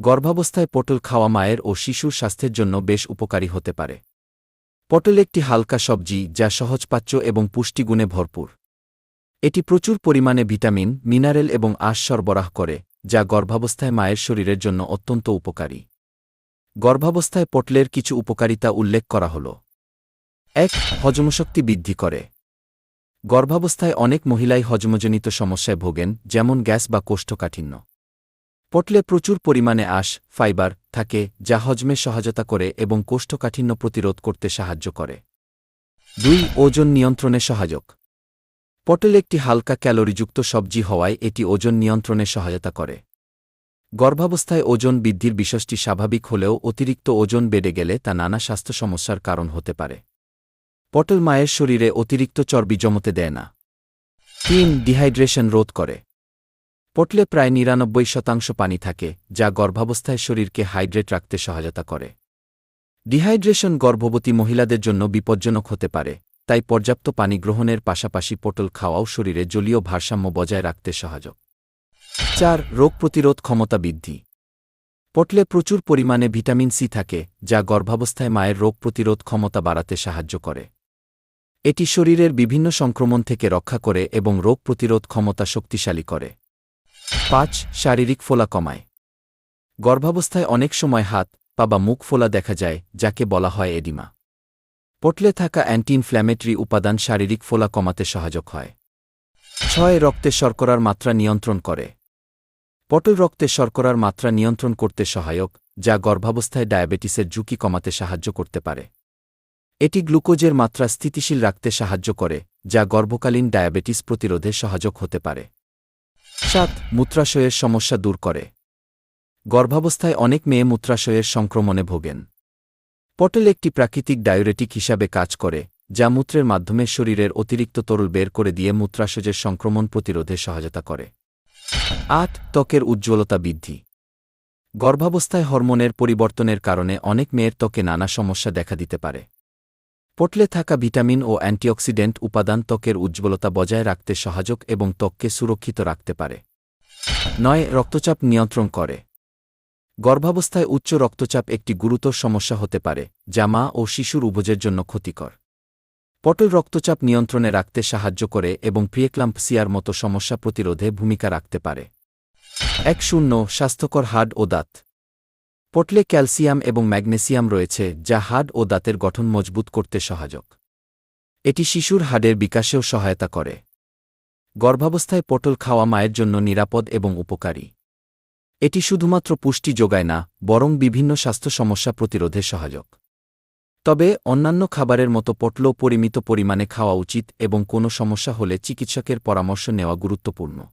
গর্ভাবস্থায় পটল খাওয়া মায়ের ও শিশুর স্বাস্থ্যের জন্য বেশ উপকারী হতে পারে। পটল একটি হালকা সবজি যা সহজপাচ্য এবং পুষ্টিগুণে ভরপুর। এটি প্রচুর পরিমাণে ভিটামিন, মিনারেল এবং আশ সরবরাহ করে, যা গর্ভাবস্থায় মায়ের শরীরের জন্য অত্যন্ত উপকারী। গর্ভাবস্থায় পটলের কিছু উপকারিতা উল্লেখ করা হল। এক, হজমশক্তি বৃদ্ধি করে। গর্ভাবস্থায় অনেক মহিলাই হজমজনিত সমস্যায় ভোগেন, যেমন গ্যাস বা কোষ্ঠকাঠিন্য। পটলে প্রচুর পরিমাণে আশ, ফাইবার থাকে, যা হজমে সহায়তা করে এবং কোষ্ঠকাঠিন্য প্রতিরোধ করতে সাহায্য করে। দুই, ওজন নিয়ন্ত্রণে সহায়ক। পটল একটি হালকা ক্যালোরিযুক্ত সবজি হওয়ায় এটি ওজন নিয়ন্ত্রণে সহায়তা করে। গর্ভাবস্থায় ওজন বৃদ্ধির বিষয়টি স্বাভাবিক হলেও অতিরিক্ত ওজন বেড়ে গেলে তা নানা স্বাস্থ্য সমস্যার কারণ হতে পারে। পটল মায়ের শরীরে অতিরিক্ত চর্বি জমতে দেয় না। তিন, ডিহাইড্রেশন রোধ করে। পটলে প্রায় নিরানব্বই শতাংশ পানি থাকে, যা গর্ভাবস্থায় শরীরকে হাইড্রেট রাখতে সহায়তা করে। ডিহাইড্রেশন গর্ভবতী মহিলাদের জন্য বিপজ্জনক হতে পারে, তাই পর্যাপ্ত পানি গ্রহণের পাশাপাশি পটল খাওয়াও শরীরে জলীয় ভারসাম্য বজায় রাখতে সহায়ক। চার, রোগ প্রতিরোধ ক্ষমতা বৃদ্ধি। পটলে প্রচুর পরিমাণে ভিটামিন সি থাকে, যা গর্ভাবস্থায় মায়ের রোগ প্রতিরোধ ক্ষমতা বাড়াতে সাহায্য করে। এটি শরীরের বিভিন্ন সংক্রমণ থেকে রক্ষা করে এবং রোগ প্রতিরোধ ক্ষমতা শক্তিশালী করে। পাঁচ, শারীরিক ফোলা কমায়। গর্ভাবস্থায় অনেক সময় হাত, পা বা মুখ ফোলা দেখা যায়, যাকে বলা হয় এডিমা। পটলে থাকা অ্যান্টি ইনফ্ল্যামেটরি উপাদান শারীরিক ফোলা কমাতে সহায়ক হয়। ছয়, রক্তে শর্করার মাত্রা নিয়ন্ত্রণ করে। পটল রক্তে শর্করার মাত্রা নিয়ন্ত্রণ করতে সহায়ক, যা গর্ভাবস্থায় ডায়াবেটিসের ঝুঁকি কমাতে সাহায্য করতে পারে। এটি গ্লুকোজের মাত্রা স্থিতিশীল রাখতে সাহায্য করে, যা গর্ভকালীন ডায়াবেটিস প্রতিরোধে সহায়ক হতে পারে। সাত। মূত্রাশয়ের সমস্যা দূর করে। গর্ভাবস্থায় অনেক মেয়ে মূত্রাশয়ের সংক্রমণে ভোগেন। পটল একটি প্রাকৃতিক ডায়োরেটিক হিসাবে কাজ করে, যা মূত্রের মাধ্যমে শরীরের অতিরিক্ত তরল বের করে দিয়ে মূত্রাশয়ের সংক্রমণ প্রতিরোধে সহায়তা করে। আট, ত্বকের উজ্জ্বলতা বৃদ্ধি। গর্ভাবস্থায় হরমোনের পরিবর্তনের কারণে অনেক মেয়ের ত্বকে নানা সমস্যা দেখা দিতে পারে। পটলে থাকা ভিটামিন ও অ্যান্টিঅক্সিডেন্ট উপাদান ত্বকের উজ্জ্বলতা বজায় রাখতে সহায়ক এবং ত্বককে সুরক্ষিত রাখতে পারে। নয়, রক্তচাপ নিয়ন্ত্রণ করে। গর্ভাবস্থায় উচ্চ রক্তচাপ একটি গুরুতর সমস্যা হতে পারে, যা মা ও শিশুর উভয়ের জন্য ক্ষতিকর। পটল রক্তচাপ নিয়ন্ত্রণে রাখতে সাহায্য করে এবং প্রিয়েক্লাম্পসিয়ার মতো সমস্যা প্রতিরোধে ভূমিকা রাখতে পারে। এক, শূন্য, স্বাস্থ্যকর হাড ও দাঁত। পটলে ক্যালসিয়াম এবং ম্যাগনেসিয়াম রয়েছে, যা হাড ও দাঁতের গঠন মজবুত করতে সহায়ক। এটি শিশুর হাডের বিকাশেও সহায়তা করে। গর্ভাবস্থায় পটল খাওয়া মায়ের জন্য নিরাপদ এবং উপকারী। এটি শুধুমাত্র পুষ্টি যোগায় না, বরং বিভিন্ন স্বাস্থ্য সমস্যা প্রতিরোধে সহায়ক। তবে, অন্যান্য খাবারের মতো পটলও পরিমিত পরিমাণে খাওয়া উচিত এবং কোনো সমস্যা হলে চিকিৎসকের পরামর্শ নেওয়া গুরুত্বপূর্ণ।